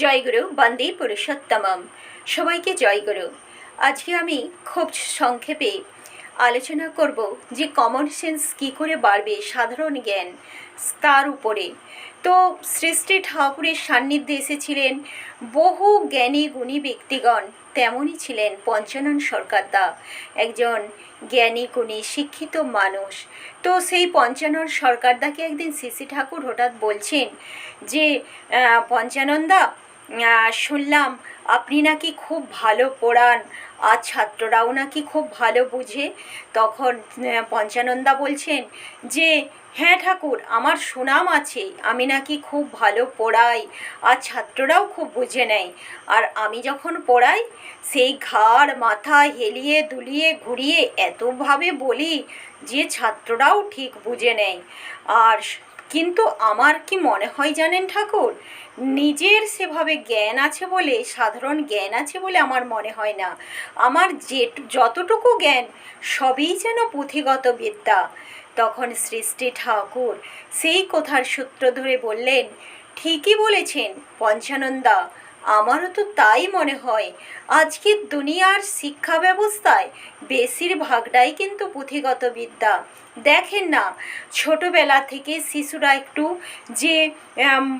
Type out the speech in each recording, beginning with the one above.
জয়গুরু বন্দে পুরুষোত্তমম। সবাইকে জয়গুরু আজকে আমি খুব সংক্ষেপে আলোচনা করব যে কমন সেন্স কী করে বাড়বে, সাধারণ জ্ঞান তার উপরে। তো শ্রী শ্রী ঠাকুরের সান্নিধ্যে এসেছিলেন বহু জ্ঞানী গুণী ব্যক্তিগণ, তেমনই ছিলেন পঞ্চানন সরকারদা, একজন জ্ঞানী গুণী শিক্ষিত মানুষ। তো সেই পঞ্চানন সরকারদাকে একদিন শ্রী ঠাকুর হঠাৎ বলছেন যে পঞ্চানন্দা শুনলাম আপনি নাকি খুব ভালো পড়ান। আর ছাত্ররাও নাকি খুব ভালো বুঝে। তখন পঞ্চানন্দা বলছেন যে হ্যাঁ ঠাকুর, আমার সুনাম আছে। আমি নাকি খুব ভালো পড়াই। আর ছাত্ররাও খুব বুঝে নেয়। আর আমি যখন পড়াই, সেই ঘাড় মাথা হেলিয়ে দুলিয়ে ঘুরিয়ে এতভাবে বলি যে, ছাত্ররাও ঠিক বুঝে নেয়। আর কিন্তু আমার কি মনে হয় জানেন ঠাকুর? নিজের সেভাবে জ্ঞান আছে বলে, সাধারণ জ্ঞান আছে বলে আমার মনে হয় না। আমার যে যতটুকু জ্ঞান, সবই যেন পুঁথিগত বিদ্যা। তখন সৃষ্টি ঠাকুর সেই কথার সূত্র ধরে বললেন, ঠিকই বলেছেন পঞ্চানন্দা। আমারও তো তাই মনে হয়। আজকের দুনিয়ার শিক্ষা ব্যবস্থায় বেশিরভাগটাই কিন্তু পুঁথিগত বিদ্যা। দেখেন না, ছোটবেলা থেকে শিশুরা একটু যে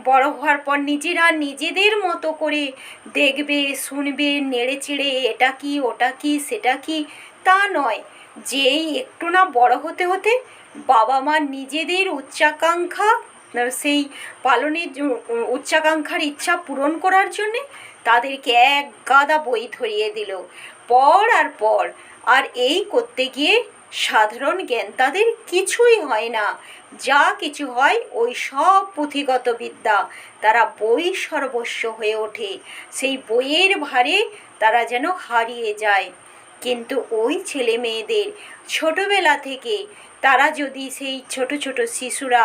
বড় হওয়ার পর নিজেরা নিজেদের মতো করে দেখবে, শুনবে, নেড়ে চেড়ে এটা কি, ওটা কি, সেটা কি, তা নয়। যেই একটু না বড় হতে হতে বাবা মা নিজেদের উচ্চাকাঙ্ক্ষা সেই পালনের উচ্চাকাঙ্ক্ষার ইচ্ছা পূরণ করার জন্যে তাদেরকে এক গাদা বই ধরিয়ে দিল। পর আর পর, আর এই করতে গিয়ে সাধারণ জ্ঞান তাদের কিছুই হয় না। যা কিছু হয় ওই সব পুঁথিগত বিদ্যা, তারা বই সর্বস্ব হয়ে ওঠে। সেই বইয়ের ভারে তারা যেন হারিয়ে যায়। কিন্তু ওই ছেলে মেয়েদের ছোটবেলা থেকে তারা যদি সেই ছোট ছোট শিশুরা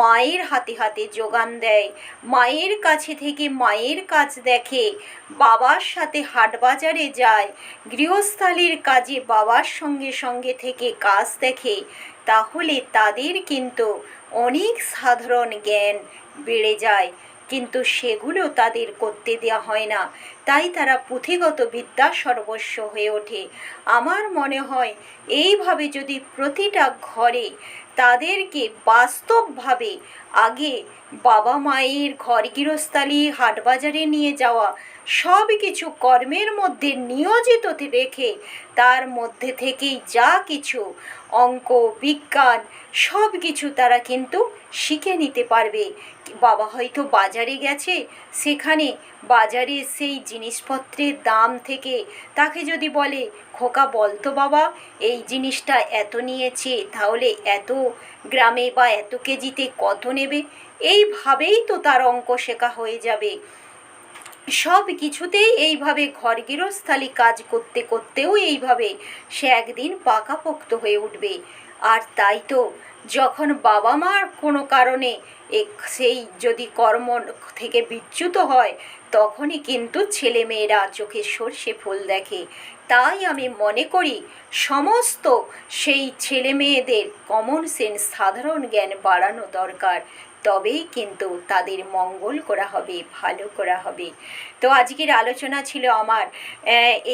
মায়ের হাতে হাতে যোগান দেয়, মায়ের কাছে থেকে মায়ের কাজ দেখে, বাবার সাথে হাট বাজারে যায়, গৃহস্থালির কাজে বাবার সঙ্গে সঙ্গে থেকে কাজ দেখে, তাহলে তাদের কিন্তু অনেক সাধারণ জ্ঞান বেড়ে যায়। কিন্তু সেগুলো তাদের করতে দেওয়া হয় না। তাই তারা পুঁথিগত বিদ্যা সর্বস্ব হয়ে ওঠে। আমার মনে হয়, এইভাবে যদি প্রতিটা ঘরে তাদেরকে বাস্তবভাবে আগে বাবা মায়ের ঘর গৃহস্থালি হাটবাজারে নিয়ে যাওয়া সব কিছু কর্মের মধ্যে নিয়োজিত রেখে তার মধ্যে থেকেই যা কিছু অঙ্ক, বিজ্ঞান সব কিছু তারা কিন্তু শিখে নিতে পারবে। বাবা হয়তো বাজারে গেছে, সেখানে বাজারে সেই জিনিসপত্রের দাম থেকে তাকে যদি বলে, খোকা বলতো বাবা, এই জিনিসটা এত নিয়েছে, তাহলে এত গ্রামে বা এত কেজিতে কত নেবে? এইভাবেই তো তার অঙ্ক শেখা হয়ে যাবে। সব কিছুতেই এইভাবে ঘর গৃহস্থালি কাজ করতে করতেও এইভাবে সে একদিন পাকাপোক্ত হয়ে উঠবে। আর তাই তো, যখন বাবা মার কোনো কারণে সেই যদি কর্ম থেকে বিচ্যুত হয়, তখনই কিন্তু ছেলে মেয়েরা চোখে সর্ষে ফুল দেখে। তাই আমি মনে করি, সমস্ত সেই ছেলে মেয়েদের কমন সেন্স সাধারণ জ্ঞান বাড়ানো দরকার। তবেই কিন্তু তাদের মঙ্গল করা হবে, ভালো করা হবে। তো আজকের আলোচনা ছিল আমার।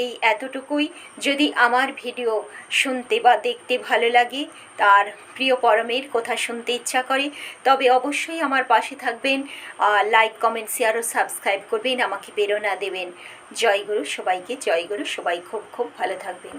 এই এতটুকুই। যদি আমার ভিডিও শুনতে বা দেখতে ভালো লাগে, তার প্রিয় পরমের কথা শুনতে ইচ্ছা করে, তবে অবশ্যই আমার পাশে থাকবেন। লাইক কমেন্ট শেয়ার ও সাবস্ক্রাইব করবেন। আমাকে প্রেরণা দেবেন। জয় গুরু সবাইকে, জয় গুরু সবাই। খুব খুব ভালো থাকবেন।